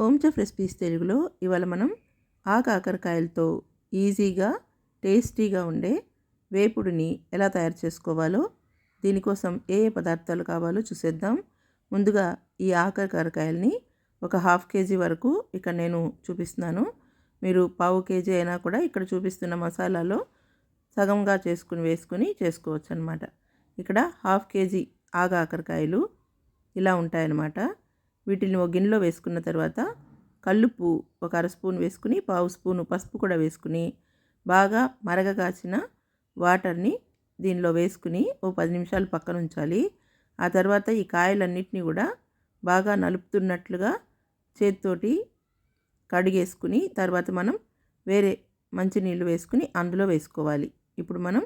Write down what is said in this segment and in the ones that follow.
Home chef recipes తెలుగులో ఇవాళ మనం ఆ కాకరకాయలతో ఈజీగా టేస్టీగా ఉండే వేపుడుని ఎలా తయారు చేసుకోవాలో దీనికోసం ఏ ఏ పదార్థాలు కావాలో చూసేద్దాం. ముందుగా ఈ ఆకరకాయల్ని ఒక హాఫ్ కేజీ వరకు ఇక్కడ నేను చూపిస్తున్నాను. మీరు పావు కేజీ అయినా కూడా ఇక్కడ చూపిస్తున్న మసాలాలో సగంగా చేసుకుని వేసుకుని చేసుకోవచ్చు అనమాట ఇక్కడ హాఫ్ కేజీ ఆగాకరకాయలు ఇలా ఉంటాయన్నమాట. వీటిని ఒక గిన్నెలో వేసుకున్న తర్వాత కల్లుప్పు ఒక అర స్పూన్ వేసుకుని పావు స్పూను పసుపు కూడా వేసుకుని బాగా మరగ కాచిన వాటర్ని దీనిలో వేసుకుని ఓ పది నిమిషాలు పక్కన ఉంచాలి. ఆ తర్వాత ఈ కాయలన్నిటిని కూడా బాగా నలుపుతున్నట్లుగా చేతితోటి కడిగేసుకుని తర్వాత మనం వేరే మంచినీళ్ళు వేసుకుని అందులో వేసుకోవాలి. ఇప్పుడు మనం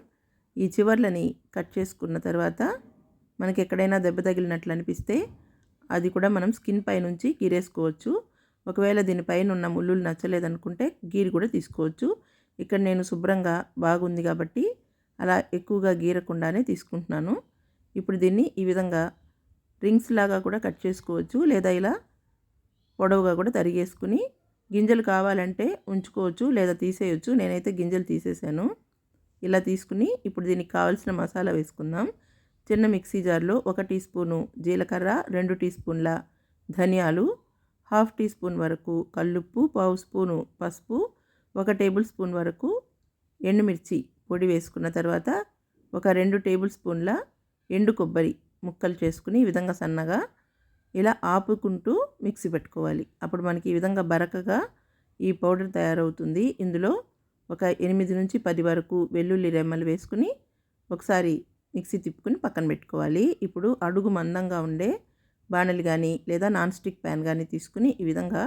ఈ చివర్లని కట్ చేసుకున్న తర్వాత మనకి ఎక్కడైనా దెబ్బ తగిలినట్లు అనిపిస్తే అది కూడా మనం స్కిన్ పైనుంచి గీరేసుకోవచ్చు. ఒకవేళ దీనిపైన ఉన్న ముళ్ళు నచ్చలేదనుకుంటే గీరి కూడా తీసుకోవచ్చు. ఇక్కడ నేను శుభ్రంగా బాగుంది కాబట్టి అలా ఎక్కువగా గీరకుండానే తీసుకుంటున్నాను. ఇప్పుడు దీన్ని ఈ విధంగా రింగ్స్ లాగా కూడా కట్ చేసుకోవచ్చు. లేదా ఇలా పొడవుగా కూడా తరిగేసుకుని గింజలు కావాలంటే ఉంచుకోవచ్చు లేదా తీసేయచ్చు. నేనైతే గింజలు తీసేసాను. ఇలా తీసుకుని ఇప్పుడు దీనికి కావాల్సిన మసాలా వేసుకుందాం. చిన్న మిక్సీ జార్లో ఒక టీ స్పూను జీలకర్ర రెండు టీ స్పూన్ల ధనియాలు హాఫ్ టీ స్పూన్ వరకు కల్లుప్పు పావు స్పూను పసుపు ఒక టేబుల్ స్పూన్ వరకు ఎండుమిర్చి పొడి వేసుకున్న తర్వాత ఒక రెండు టేబుల్ స్పూన్ల ఎండు కొబ్బరి ముక్కలు చేసుకుని ఈ విధంగా సన్నగా ఇలా ఆపుకుంటూ మిక్సీ పెట్టుకోవాలి. అప్పుడు మనకి ఈ విధంగా బరకగా ఈ పౌడర్ తయారవుతుంది. ఇందులో ఒక ఎనిమిది నుంచి పది వరకు వెల్లుల్లి రెమ్మలు వేసుకుని ఒకసారి మిక్సీ తిప్పుకుని పక్కన పెట్టుకోవాలి. ఇప్పుడు అడుగు మందంగా ఉండే బాణలి కానీ లేదా నాన్ స్టిక్ ప్యాన్ కానీ తీసుకుని ఈ విధంగా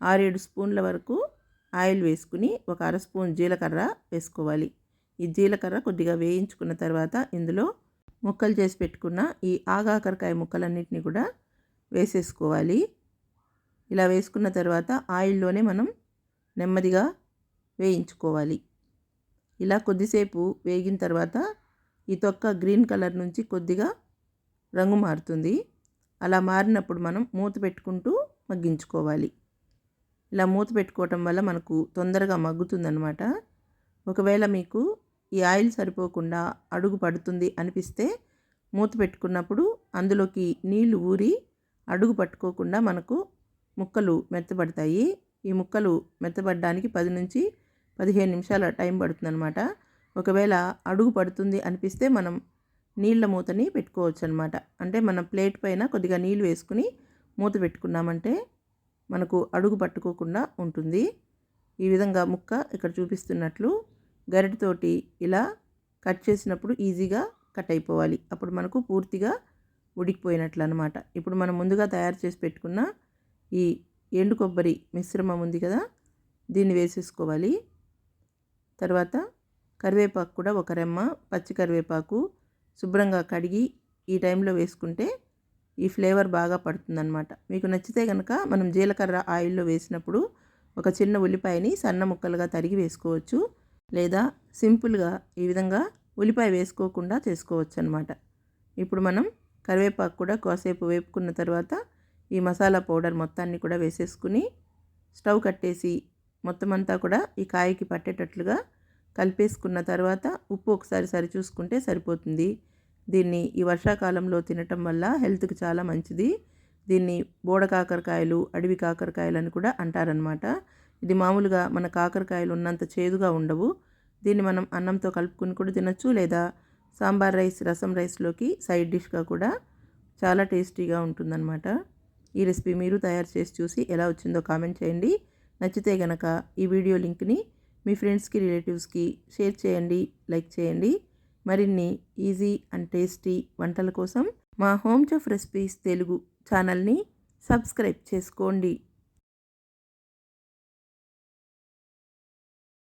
ఆరేడు స్పూన్ల వరకు ఆయిల్ వేసుకుని ఒక అర స్పూన్ జీలకర్ర వేసుకోవాలి. ఈ జీలకర్ర కొద్దిగా వేయించుకున్న తర్వాత ఇందులో ముక్కలు చేసి పెట్టుకున్న ఈ ఆగాకరకాయ ముక్కలన్నింటినీ కూడా వేసేసుకోవాలి. ఇలా వేసుకున్న తర్వాత ఆయిల్లోనే మనం నెమ్మదిగా వేయించుకోవాలి. ఇలా కొద్దిసేపు వేగిన తర్వాత ఈ తొక్క గ్రీన్ కలర్ నుంచి కొద్దిగా రంగు మారుతుంది. అలా మారినప్పుడు మనం మూత పెట్టుకుంటూ మగ్గించుకోవాలి. ఇలా మూత పెట్టుకోవటం వల్ల మనకు తొందరగా మగ్గుతుందనమాట ఒకవేళ మీకు ఈ ఆయిల్ సరిపోకుండా అడుగు పడుతుంది అనిపిస్తే మూత పెట్టుకున్నప్పుడు అందులోకి నీళ్ళు ఊరి అడుగు పట్టుకోకుండా మనకు ముక్కలు మెత్తబడతాయి. ఈ ముక్కలు మెత్తబడడానికి పది నుంచి పదిహేను నిమిషాల టైం పడుతుందన్నమాట. ఒకవేళ అడుగు పడుతుంది అనిపిస్తే మనం నీళ్ళ మూతని పెట్టుకోవచ్చు అనమాట అంటే మన ప్లేట్ పైన కొద్దిగా నీళ్ళు వేసుకుని మూత పెట్టుకున్నామంటే మనకు అడుగు పట్టుకోకుండా ఉంటుంది. ఈ విధంగా ముక్క ఇక్కడ చూపిస్తున్నట్లు గరిటతోటి ఇలా కట్ చేసినప్పుడు ఈజీగా కట్ అయిపోవాలి. అప్పుడు మనకు పూర్తిగా ఉడికిపోయినట్లు అనమాట ఇప్పుడు మనం ముందుగా తయారు చేసి పెట్టుకున్న ఈ ఎండు కొబ్బరి మిశ్రమం ఉంది కదా దీన్ని వేసేసుకోవాలి. తర్వాత కరివేపాకు కూడా ఒక రెమ్మ పచ్చి కరివేపాకు శుభ్రంగా కడిగి ఈ టైంలో వేసుకుంటే ఈ ఫ్లేవర్ బాగా పడుతుందన్నమాట. మీకు నచ్చితే కనుక మనం జీలకర్ర ఆయిల్లో వేసినప్పుడు ఒక చిన్న ఉల్లిపాయని సన్న ముక్కలుగా తరిగి వేసుకోవచ్చు. లేదా సింపుల్గా ఈ విధంగా ఉల్లిపాయ వేసుకోకుండా చేసుకోవచ్చు అనమాట ఇప్పుడు మనం కరివేపాకు కూడా కాసేపు వేపుకున్న తర్వాత ఈ మసాలా పౌడర్ మొత్తాన్ని కూడా వేసేసుకుని స్టవ్ కట్టేసి మొత్తం అంతా కూడా ఈ కాయకి పట్టేటట్లుగా కలిపేసుకున్న తర్వాత ఉప్పు ఒకసారి సరి చూసుకుంటే సరిపోతుంది. దీన్ని ఈ వర్షాకాలంలో తినటం వల్ల హెల్త్కి చాలా మంచిది. దీన్ని బోడ కాకరకాయలు అడవి కాకరకాయలు అని కూడా అంటారనమాట ఇది మామూలుగా మన కాకరకాయలు ఉన్నంత చేదుగా ఉండవు. దీన్ని మనం అన్నంతో కలుపుకుని కూడా తినచ్చు లేదా సాంబార్ రైస్ రసం రైస్లోకి సైడ్ డిష్గా కూడా చాలా టేస్టీగా ఉంటుందన్నమాట. ఈ రెసిపీ మీరు తయారు చేసి చూసి ఎలా వచ్చిందో కామెంట్ చేయండి. నచ్చితే గనక ఈ వీడియో లింక్ని మీ ఫ్రెండ్స్కి రిలేటివ్స్కి షేర్ చేయండి లైక్ చేయండి. మరిన్ని ఈజీ అండ్ టేస్టీ వంటల కోసం మా హోమ్ చెఫ్ రెసిపీస్ తెలుగు ఛానల్ని సబ్స్క్రైబ్ చేసుకోండి.